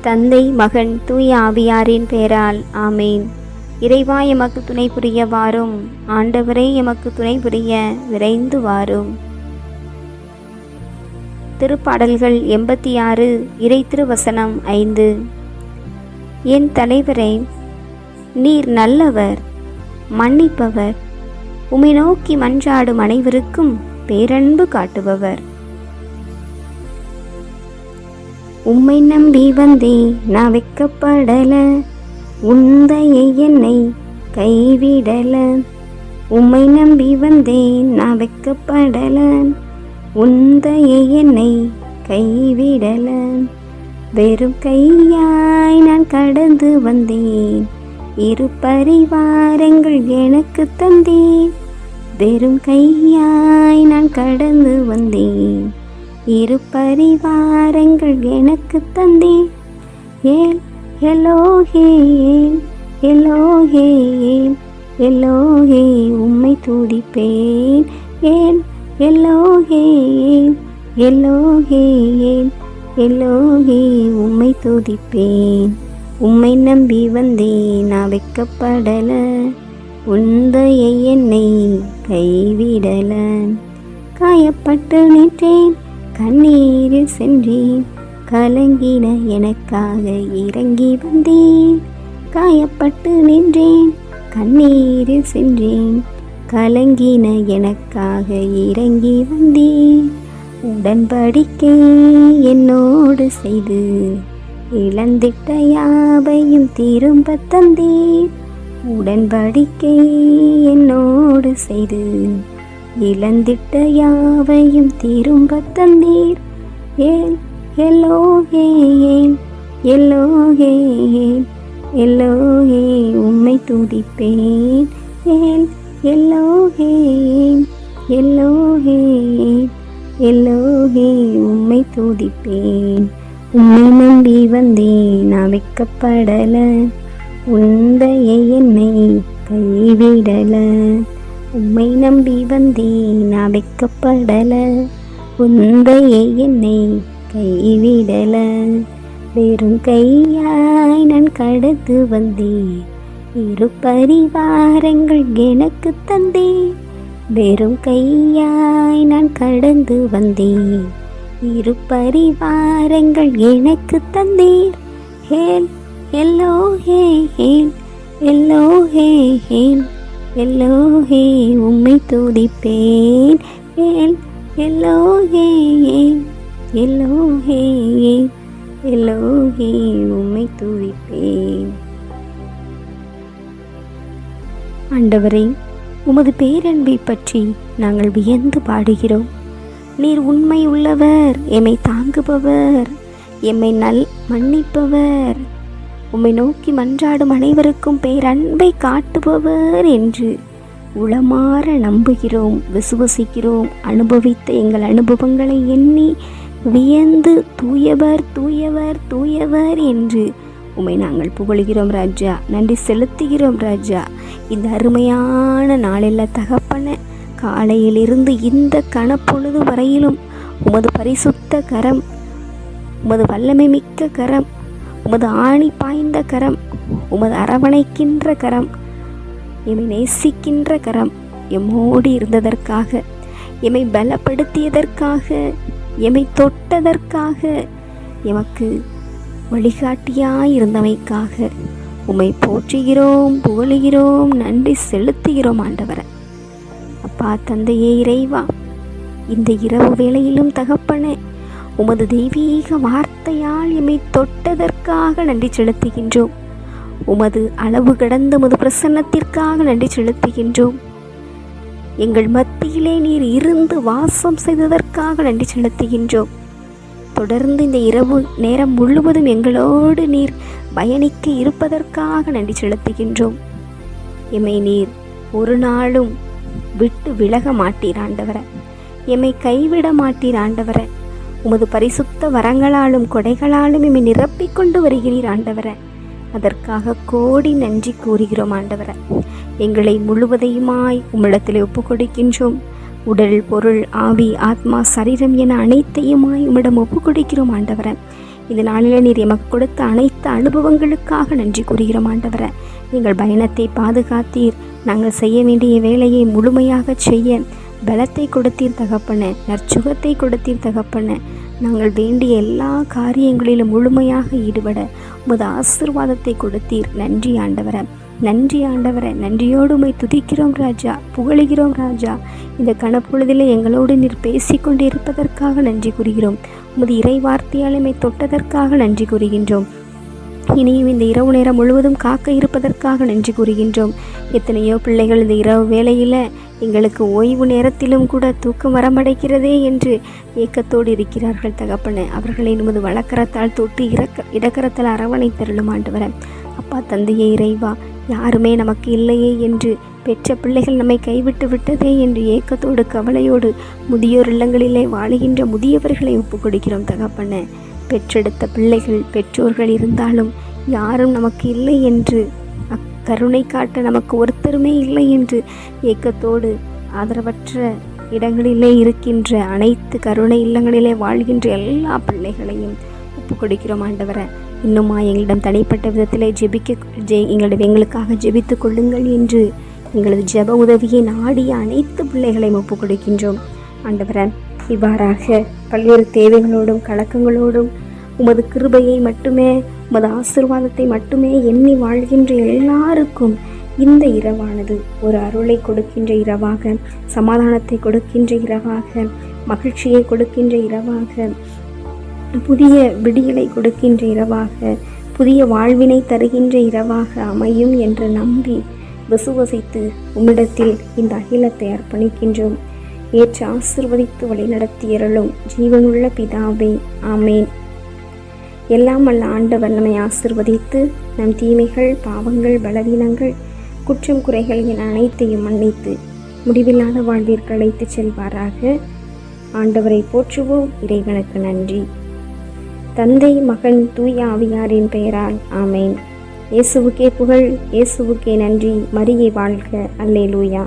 தந்தை மகன் தூய ஆவியாரின் பெயரால் ஆமேன். இறைவா எமக்கு துணை புரிய வாரும். ஆண்டவரே எமக்கு துணை புரிய விரைந்து வாரும். திருப்பாடல்கள் எண்பத்தி ஆறு இறை திருவசனம் ஐந்து. என் தலைவரே நீர் நல்லவர் மன்னிப்பவர். உமை நோக்கி மன்றாடும் அனைவருக்கும் பேரன்பு காட்டுபவர். உம்மை நம்பி வந்தே நான் வெக்கப்படல. உந்தையை என்னை கைவிடல. உம்மை நம்பி வந்தே நான் வெக்கப்படல. உந்தையை என்னை கைவிடல. வெறும் கையாய் நான் கடந்து வந்தேன். இரு பரிவாரங்கள் எனக்கு தந்தேன். வெறும் கையாய் நான் கடந்து வந்தேன். இரு பரிவாரங்கள் எனக்கு தந்தேன். ஏல் எலோகே ஏன்? எலோகே ஏன்? எலோகே உம்மை துதிப்பேன். ஏன்? எல்லோகே ஏன்? எல்லோகே ஏன்? எல்லோகே உம்மை துதிப்பேன். உம்மை நம்பி வந்தேன் நான் வைக்கப்படல. உந்தையை என்னை கைவிடல. காயப்பட்டு நின்றேன். கண்ணீரில் சென்றேன். கலங்கின எனக்காக இறங்கி வந்தேன். காயப்பட்டு நின்றேன். கண்ணீரில் சென்றேன். கலங்கின எனக்காக இறங்கி வந்தேன். உடன்படிக்கை என்னோடு செய்து. இழந்திட்ட யாவையும் திரும்ப தந்தேன். உடன்படிக்கை என்னோடு செய்து. இழந்திட்ட யாவையும் திரும்ப தந்தீர். ஏன்? எல்லோ ஏன்? எல்லோ ஏன்? எல்லோகே உம்மை துதிப்பேன். ஏன்? எல்லோ ஏன்? எல்லோ ஏன்? எல்லோகே உம்மை துதிப்பேன். உம்மை நம்பி வந்தேன் நான் வைக்கப்படல உந்தையை என்னை கைவிடல. உம்மை நம்பி வந்தேன் நான் வைக்கப்படல உந்தையை என்னை கைவிடல. வெறும் கையாய் நான் கடந்து வந்தேன். இரு பரிவாரங்கள் எனக்கு தந்தேன். வெறும் கையாய் நான் கடந்து வந்தேன். இரு பரிவாரங்கள் எனக்கு தந்தீர் ஹேல் எல்லோ ஹே ஹேல் எல்லோ ஹே ஹேல். எல்லோஹே உம்மை துதிப்பேன். எல்லோகே எல்லோஹே எல்லோஹே ஹேல் உம்மை துதிப்பேன். ஆண்டவரே உமது பேரன்பை பற்றி நாங்கள் வியந்து பாடுகிறோம். நீர் உண்மை உள்ளவர் எம்மை தாங்குபவர் எம்மை நல் மன்னிப்பவர். உம்மை நோக்கி மன்றாடும் அனைவருக்கும் பேரன்பை காட்டுபவர் என்று உளமாற நம்புகிறோம் விசுவசிக்கிறோம் அனுபவித்த எங்கள் அனுபவங்களை எண்ணி வியந்து தூயவர் தூயவர் தூயவர் என்று உம்மை நாங்கள் புகழுகிறோம் ராஜா. நன்றி செலுத்துகிறோம் ராஜா. இந்த அருமையான நாளில் தகப்பன காலையிலிருந்து இந்த கணப்பொழுது வரையிலும் உமது பரிசுத்த கரம் உமது வல்லமை மிக்க கரம் உமது ஆணி பாய்ந்த கரம் உமது அரவணைக்கின்ற கரம் எம்மை நேசிக்கின்ற கரம் எம்மோடு இருந்ததற்காக எம்மை பலப்படுத்தியதற்காக எம்மை தொட்டதற்காக எமக்கு வழிகாட்டியாய் இருந்தமைக்காக உம்மை போற்றுகிறோம் புகழுகிறோம் நன்றி செலுத்துகிறோம் ஆண்டவரை. அப்பா தந்தையே இறைவா இந்த இரவு வேளையிலும் தகப்பனே உமது தெய்வீக வார்த்தையால் எம்மை தொட்டதற்காக நன்றி செலுத்துகின்றோம். உமது அளவு கடந்த உமது பிரசன்னத்திற்காக நன்றி செலுத்துகின்றோம். எங்கள் மத்தியிலே நீர் இருந்து வாசம் செய்ததற்காக நன்றி செலுத்துகின்றோம். தொடர்ந்து இந்த இரவு நேரம் முழுவதும் எங்களோடு நீர் பயணிக்க இருப்பதற்காக நன்றி செலுத்துகின்றோம். எம்மை நீர் ஒரு நாளும் விட்டு விலக மாட்டீர் ஆண்டவரை. எம்மை கைவிட மாட்டீர் ஆண்டவரை. உமது பரிசுத்த வரங்களாலும் கொடைகளாலும் இமை நிரப்பிக் கொண்டு வருகிறீர் ஆண்டவரை. அதற்காக கோடி நன்றி கூறுகிறோம் ஆண்டவரை. எங்களை முழுவதையுமாய் உம்மிடத்தில் ஒப்பு கொடுக்கின்றோம் உடல் பொருள் ஆவி ஆத்மா சரீரம் என அனைத்தையுமாய் உம்மிடம் ஒப்பு கொடுக்கிறோம் ஆண்டவரை. இந்த நாளில் நீர் எமக்கு கொடுத்த அனைத்து அனுபவங்களுக்காக நன்றி கூறுகிறோம் ஆண்டவரை. எங்கள் பயணத்தை பாதுகாத்தீர். நாங்கள் செய்ய வேண்டிய வேலையை முழுமையாக செய்ய பலத்தை கொடுத்தீர் தகப்பன நற்சுகத்தை கொடுத்தீர் தகப்பன. நாங்கள் வேண்டிய எல்லா காரியங்களிலும் முழுமையாக ஈடுபட உமது ஆசிர்வாதத்தை கொடுத்தீர். நன்றி ஆண்டவரை. நன்றி ஆண்டவரை. நன்றியோடு உமை துதிக்கிறோம் ராஜா. புகழுகிறோம் ராஜா. இந்த கணப்பொழுதிலே எங்களோடு நீர் பேசிக்கொண்டு இருப்பதற்காக நன்றி கூறுகிறோம். உமது இறை வார்த்தையாலுமை தொட்டதற்காக நன்றி கூறுகின்றோம். இனியும் இந்த இரவு நேரம் முழுவதும் காக்க இருப்பதற்காக நன்றி கூறுகின்றோம். எத்தனையோ பிள்ளைகள் இந்த இரவு வேளையில் எங்களுக்கு ஓய்வு நேரத்திலும் கூட தூக்கம் வரமடைக்கிறதே என்று ஏக்கத்தோடு இருக்கிறார்கள் தகப்பன. அவர்களை நமது வழக்கரத்தால் தொட்டு இறக்க இடக்கரத்தால் அரவணை தருளும் ஆண்டவர. அப்பா தந்தையே இறைவா யாருமே நமக்கு இல்லையே என்று பெற்ற பிள்ளைகள் நம்மை கைவிட்டு விட்டதே என்று ஏக்கத்தோடு கவலையோடு முதியோர் இல்லங்களிலே வாழுகின்ற முதியவர்களை ஒப்புக் கொடுக்கிறோம் தகப்பன. பெற்றெடுத்த பிள்ளைகள் பெற்றோர்கள் இருந்தாலும் யாரும் நமக்கு இல்லை என்று அக்கருணை காட்ட நமக்கு ஒருத்தருமே இல்லை என்று ஏக்கத்தோடு ஆதரவற்ற இடங்களிலே இருக்கின்ற அனைத்து கருணை இல்லங்களிலே வாழ்கின்ற எல்லா பிள்ளைகளையும் ஒப்பு கொடுக்கிறோம் ஆண்டவரை. இன்னுமா எங்களிடம் தனிப்பட்ட விதத்திலே ஜெபிக்க ஜெ எங்களிடம் எங்களுக்காக ஜெபித்து கொள்ளுங்கள் என்று எங்களது ஜெப உதவியை நாடிய அனைத்து பிள்ளைகளையும் ஒப்பு கொடுக்கின்றோம் ஆண்டவரை. இவ்வாறாக பல்வேறு தேவைகளோடும் கலக்கங்களோடும் உமது கிருபையை மட்டுமே உமது ஆசிர்வாதத்தை மட்டுமே எண்ணி வாழ்கின்ற எல்லாருக்கும் இந்த இரவானது ஒரு அருளை கொடுக்கின்ற இரவாக சமாதானத்தை கொடுக்கின்ற இரவாக மகிழ்ச்சியை கொடுக்கின்ற இரவாக புதிய விடியலை கொடுக்கின்ற இரவாக புதிய வாழ்வினை தருகின்ற இரவாக அமையும் என்று நம்பி விசுவசித்து உம்மிடத்தில் இந்த அகிலத்தை அர்ப்பணிக்கின்றோம். ஏற்று ஆசிர்வதித்து வழிநடத்தியருளும் ஜீவனுள்ள பிதாவே ஆமேன். எல்லாம் அல்ல ஆண்டவர் நம்மை ஆசிர்வதித்து நம் தீமைகள் பாவங்கள் பலவீனங்கள் குற்றம் குறைகள் என அனைத்தையும் மன்னித்து முடிவில்லாத வாழ்விற்கு அழைத்து செல்வாராக. ஆண்டவரை போற்றுவோம் இறைவனுக்கு நன்றி. தந்தை மகன் தூய ஆவியாரின் பெயரால் ஆமேன். இயேசுவுக்கே புகழ் இயேசுவுக்கே நன்றி. மரியை வாழ்க. அல்லே லூயா